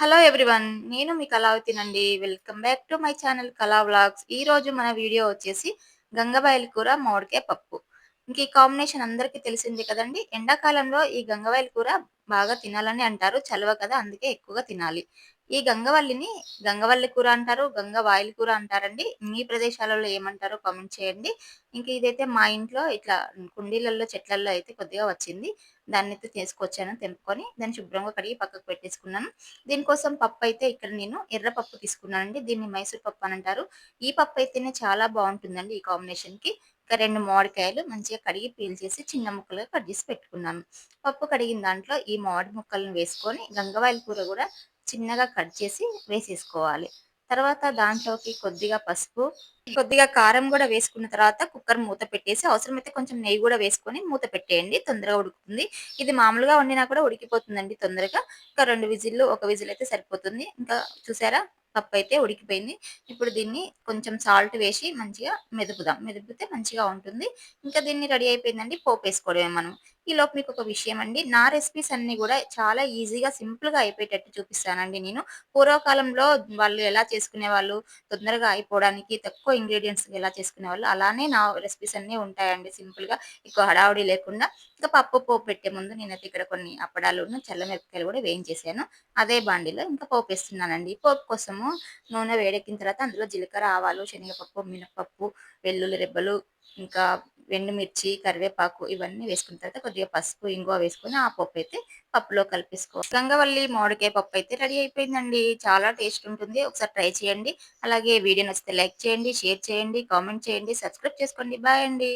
Hello everyone. నేను మీ కళావతినండి. Welcome back to my channel Kala vlogs. ఈరోజు మన వీడియో వచ్చేసి గంగబాయిల కూర, మామిడికాయ పప్పు. ఇంక ఈ కాంబినేషన్ అందరికీ తెలిసిందే కదండి ఎండాకాలంలో ఈ గంగవాయల కూర బాగా తినాలని అంటారు. చలవ కదా! అందుకే ఎక్కువగా తినాలి. ఈ గంగవల్లిని గంగవల్లి కూర అంటారు. గంగవాయల కూర అంటారండి. మీ ప్రదేశాలలో ఏమంటారో కామెంట్ చేయండి. ఇంక ఇదైతే మా ఇంట్లో ఇట్లా కుండీలలో, చెట్లలో అయితే కొద్దిగా వచ్చింది. దాన్ని అయితే తీసుకొచ్చాను తెంపుకొని. దాన్ని శుభ్రంగా కడిగి పక్కకు పెట్టేసుకున్నాను. దీనికోసం పప్పు అయితే ఇక్కడ నేను ఎర్ర పప్పు తీసుకున్నానండి. దీన్ని మైసూర్ పప్పు అని అంటారు. ఈ పప్పు అయితేనే చాలా బాగుంటుందండి ఈ కాంబినేషన్‌కి. ఒక రెండు మామిడికాయలు మంచిగా కడిగి పీల్ చేసి చిన్న ముక్కలుగా కట్ చేసి పెట్టుకున్నాను. పప్పు కడిగిన దాంట్లో ఈ మామిడి ముక్కలను వేసుకొని గంగవాయల కూర కూడా చిన్నగా కట్ చేసి వేసేసుకోవాలి. తర్వాత దాంట్లోకి కొద్దిగా పసుపు, కొద్దిగా కారం కూడా వేసుకున్న తర్వాత కుక్కర్ మూత పెట్టేసి అవసరమైతే కొంచెం నెయ్యి కూడా వేసుకొని మూత పెట్టేయండి. తొందరగా ఉడుకుతుంది. ఇది మామూలుగా వండినా కూడా ఉడికిపోతుందండి తొందరగా. ఇంకా రెండు విజిల్లు, ఒక విజిల్ అయితే సరిపోతుంది. ఇంకా చూసారా? కప్ అయితే ఉడికిపోయింది. ఇప్పుడు దీన్ని కొంచెం సాల్ట్ వేసి మంచిగా మెదుపుదాం. మెదిపితే మంచిగా ఉంటుంది. ఇంకా దీన్ని రెడీ అయిపోయిందండి. పోపు వేసుకోవడమే మనం. ఈలోపు మీకు ఒక విషయం అండి. నా రెసిపీస్ అన్ని కూడా చాలా ఈజీగా, సింపుల్‌గా అయిపోయేటట్టు చూపిస్తానండి నేను. పూర్వకాలంలో వాళ్ళు ఎలా చేసుకునే వాళ్ళు తొందరగా అయిపోవడానికి తక్కువ ఇంగ్రీడియంట్స్ ఎలా చేసుకునేవాళ్ళు, అలానే నా రెసిపీస్ అన్నీ ఉంటాయండి సింపుల్‌గా. ఎక్కువ హడావుడి లేకుండా. ఇంకా పప్పు పోపు పెట్టే ముందు నేనైతే ఇక్కడ కొన్ని అప్పడాలు చల్లమిరపకాయలు కూడా వేయించేసాను. అదే బాండిలో ఇంకా పోపు వేస్తున్నానండి పోపు కోసము నూనె వేడెక్కిన తర్వాత అందులో జీలకర్ర, ఆవాలు, శనగపప్పు, మినపప్పు, వెల్లుల్లి రెబ్బలు, ఇంకా ఎండుమిర్చి, కరివేపాకు ఇవన్నీ వేసుకున్న తర్వాత కొద్దిగా పసుపు, ఇంగువ వేసుకొని ఆ పప్పు అయితే పప్పులో కలిపేసుకో గంగవల్లి మామిడికాయ పప్పు అయితే రెడీ అయిపోయిందండి. చాలా టేస్ట్ ఉంటుంది. ఒకసారి ట్రై చేయండి. అలాగే వీడియో నచ్చితే లైక్ చేయండి, షేర్ చేయండి, కామెంట్ చేయండి, సబ్స్క్రైబ్ చేసుకోండి. బాయ్ అండి.